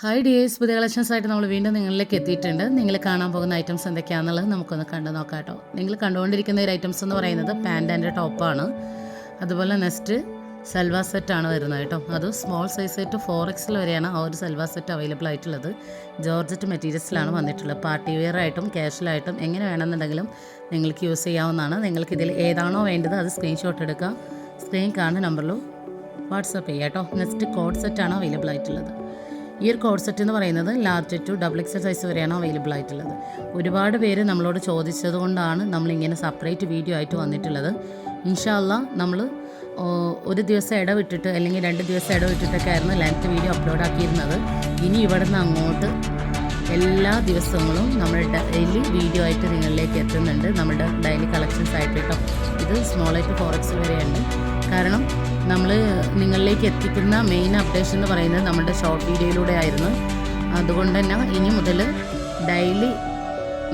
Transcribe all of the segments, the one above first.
Hi dears പുതിയ collections ആയിട്ട് നമ്മൾ വീണ്ടും നിങ്ങളിലേക്ക് എത്തിയിട്ടുണ്ട്. നിങ്ങൾ കാണാൻ പോകുന്ന ഐറ്റംസ് എന്തൊക്കെയാണെന്നുള്ളത് നമുക്കൊന്ന് കണ്ടു നോക്കാം കേട്ടോ. നിങ്ങൾ കണ്ടുകൊണ്ടിരിക്കുന്ന ഒരു ഐറ്റംസ് എന്ന് പറയുന്നത് പാന്റ് ആൻഡ് ടോപ്പാണ് അതുപോലെ നെക്സ്റ്റ് സെൽവാ സെറ്റാണ് വരുന്നത് കേട്ടോ. അത് സ്മോൾ സൈസ് സെറ്റ് ഫോർ എക്സിൽ വരെയാണ് ആ ഒരു സെൽവാ സെറ്റ് അവൈലബിൾ ആയിട്ടുള്ളത്. ജോർജറ്റ് മെറ്റീരിയൽസിലാണ് വന്നിട്ടുള്ളത്. പാർട്ടി വെയർ ആയിട്ടും ക്യാഷ്വലായിട്ടും എങ്ങനെ വേണമെന്നുണ്ടെങ്കിലും നിങ്ങൾക്ക് യൂസ് ചെയ്യാവുന്നതാണ്. നിങ്ങൾക്ക് ഇതിൽ ഏതാണോ വേണ്ടത് അത് സ്ക്രീൻഷോട്ട് എടുക്കുക സ്ക്രീൻ കാണുന്ന നമ്പറിൽ വാട്സപ്പ് ചെയ്യാം കേട്ടോ. നെക്സ്റ്റ് കോഡ് സെറ്റാണ് അവൈലബിൾ ആയിട്ടുള്ളത്. ഈ ഒരു കോഡ് സെറ്റ് എന്ന് പറയുന്നത് large to double X L size വരെയാണ് അവൈലബിൾ ആയിട്ടുള്ളത്. ഒരുപാട് പേര് നമ്മളോട് ചോദിച്ചത് കൊണ്ടാണ് നമ്മളിങ്ങനെ സെപ്പറേറ്റ് വീഡിയോ ആയിട്ട് വന്നിട്ടുള്ളത്. ഇൻഷാല്ല നമ്മൾ ഒരു ദിവസം ഇടവിട്ടിട്ട് അല്ലെങ്കിൽ രണ്ട് ദിവസം ഇടവിട്ടിട്ടൊക്കെ ആയിരുന്നു ലെങ്ത് വീഡിയോ അപ്ലോഡ് ആക്കിയിരുന്നത്. ഇനി ഇവിടുന്ന് അങ്ങോട്ട് എല്ലാ ദിവസങ്ങളും നമ്മൾ ഡെയിലി വീഡിയോ ആയിട്ട് നിങ്ങളിലേക്ക് എത്തുന്നുണ്ട്. നമ്മുടെ ഡെയിലി കളക്ഷൻസ് ആയിട്ട് കേട്ടോ ഇത് സ്മോൾ ആയിട്ട് ഫോറക്സ് വരെയുണ്ട്. കാരണം നമ്മൾ നിങ്ങളിലേക്ക് എത്തിക്കുന്ന മെയിൻ അപ്ഡേഷൻ എന്ന് പറയുന്നത് നമ്മുടെ ഷോർട്ട് വീഡിയോയിലൂടെ ആയിരുന്നു. അതുകൊണ്ട് തന്നെ ഇനി മുതൽ ഡെയിലി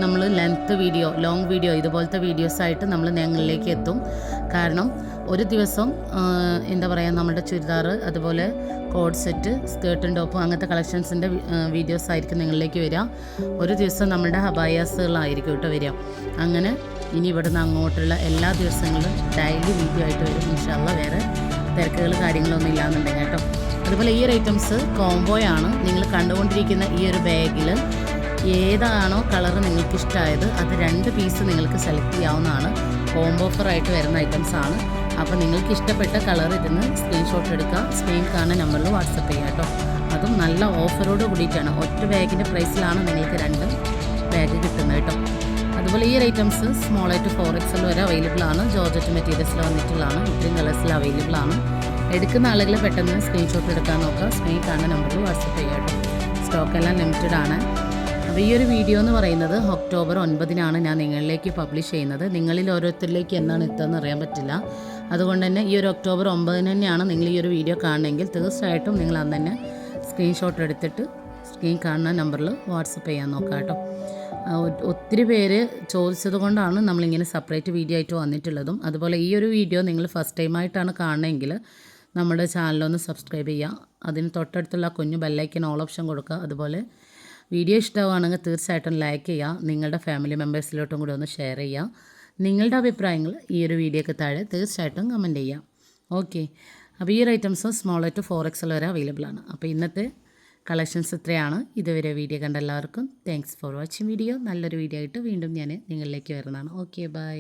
നമ്മൾ ലെങ്ത്ത് വീഡിയോ ലോങ് വീഡിയോ ഇതുപോലത്തെ വീഡിയോസായിട്ട് നമ്മൾ ഞങ്ങളിലേക്ക് എത്തും. കാരണം ഒരു ദിവസം എന്താ പറയുക നമ്മുടെ ചുരിദാർ അതുപോലെ കോഡ് സെറ്റ് സ്കേർട്ടും ടോപ്പും അങ്ങനത്തെ കളക്ഷൻസിന്റെ വീഡിയോസ് ആയിരിക്കും നിങ്ങളിലേക്ക് വരിക. ഒരു ദിവസം നമ്മുടെ ഹബായാസുകളായിരിക്കും കേട്ടോ വരിക. അങ്ങനെ ഇനി ഇവിടുന്ന് അങ്ങോട്ടുള്ള എല്ലാ ദിവസങ്ങളും ഡെയിലി വീഡിയോ ആയിട്ട് വരും. ഇൻഷാല്ല വേറെ തിരക്കുകൾ കാര്യങ്ങളൊന്നും ഇല്ലാന്നുണ്ടെങ്കിൽ കേട്ടോ. അതുപോലെ ഈ ഒരു ഐറ്റംസ് കോംബോയാണ് നിങ്ങൾ കണ്ടുകൊണ്ടിരിക്കുന്ന ഈ ഒരു ബാഗിൽ ഏതാണോ കളർ നിങ്ങൾക്ക് ഇഷ്ടമായത് അത് രണ്ട് പീസ് നിങ്ങൾക്ക് സെലക്ട് ചെയ്യാവുന്നതാണ്. കോംബോ ഓഫറായിട്ട് വരുന്ന ഐറ്റംസ് ആണ്. അപ്പോൾ നിങ്ങൾക്ക് ഇഷ്ടപ്പെട്ട കളർ ഇതിന് സ്ക്രീൻഷോട്ട് എടുക്കാം. സ്ക്രീൻ കാണുന്ന നമ്പറിൽ വാട്സപ്പ് ചെയ്യുക കേട്ടോ. അതും നല്ല ഓഫറോട് കൂടിയിട്ടാണ്. ഒറ്റ ബാഗിന്റെ പ്രൈസിലാണ് നിങ്ങൾക്ക് രണ്ട് ബാഗ് കിട്ടുന്നത് കേട്ടോ. അതുപോലെ ഈ ഐറ്റംസ് സ്മോൾ ആയിട്ട് ഫോർ എക്സൽ വരെ അവൈലബിൾ ആണ്. ജോർജറ്റ് മെറ്റീരിയൽസിൽ വന്നിട്ടുള്ളതാണ്. ഇത്രയും കളേഴ്സിൽ അവൈലബിൾ ആണ്. എടുക്കുന്ന ആളുകൾ പെട്ടെന്ന് സ്ക്രീൻഷോട്ട് എടുക്കാൻ നോക്കുക സ്ക്രീൻ കാണുന്ന നമ്പറിൽ വാട്സപ്പ് ചെയ്യാം കേട്ടോ. സ്റ്റോക്ക് എല്ലാം ലിമിറ്റഡ് ആണ്. അപ്പോൾ ഈ ഒരു വീഡിയോ എന്ന് പറയുന്നത് ഒക്ടോബർ ഒൻപതിനാണ് ഞാൻ നിങ്ങളിലേക്ക് പബ്ലിഷ് ചെയ്യുന്നത്. നിങ്ങളിൽ ഓരോരുത്തരിലേക്ക് എന്നാണ് എത്തുകയെന്ന് അറിയാൻ പറ്റില്ല. അതുകൊണ്ട് തന്നെ ഈ ഒരു ഒക്ടോബർ ഒമ്പതിന് തന്നെയാണ് നിങ്ങൾ ഈ ഒരു വീഡിയോ കാണണമെങ്കിൽ തീർച്ചയായിട്ടും നിങ്ങൾ അന്ന് തന്നെ സ്ക്രീൻഷോട്ട് എടുത്തിട്ട് സ്ക്രീൻ കാണുന്ന നമ്പറിൽ വാട്സപ്പ് ചെയ്യാൻ നോക്കാം കേട്ടോ. ഒത്തിരി പേര് ചോദിച്ചത് കൊണ്ടാണ് നമ്മളിങ്ങനെ സെപ്പറേറ്റ് വീഡിയോ ആയിട്ട് വന്നിട്ടുള്ളതും. അതുപോലെ ഈ ഒരു വീഡിയോ നിങ്ങൾ ഫസ്റ്റ് ടൈമായിട്ടാണ് കാണണമെങ്കിൽ നമ്മുടെ ചാനലൊന്ന് സബ്സ്ക്രൈബ് ചെയ്യുക. അതിന് തൊട്ടടുത്തുള്ള കുഞ്ഞു ബെല്ലൈക്കൻ ഓൾ ഓപ്ഷൻ കൊടുക്കുക. അതുപോലെ വീഡിയോ ഇഷ്ടമാണെങ്കിൽ തീർച്ചയായിട്ടും ലൈക്ക് ചെയ്യുക. നിങ്ങളുടെ ഫാമിലി മെമ്പേഴ്സിലോട്ടും കൂടി ഒന്ന് ഷെയർ ചെയ്യുക. നിങ്ങളുടെ അഭിപ്രായങ്ങൾ ഈ ഒരു വീഡിയോക്ക് താഴെ തീർച്ചയായിട്ടും കമന്റ് ചെയ്യാം ഓക്കെ അപ്പോൾ ഈ ഒരു items small to four X L വരെ അവൈലബിൾ ആണ്. അപ്പോൾ ഇന്നത്തെ കളക്ഷൻസ് ഇത്രയാണ്. ഇതുവരെ വീഡിയോ കണ്ട എല്ലാവർക്കും താങ്ക്സ് ഫോർ വാച്ചിങ് വീഡിയോ നല്ലൊരു വീഡിയോ ആയിട്ട് വീണ്ടും ഞാൻ നിങ്ങളിലേക്ക് വരുന്നതാണ്. Okay bye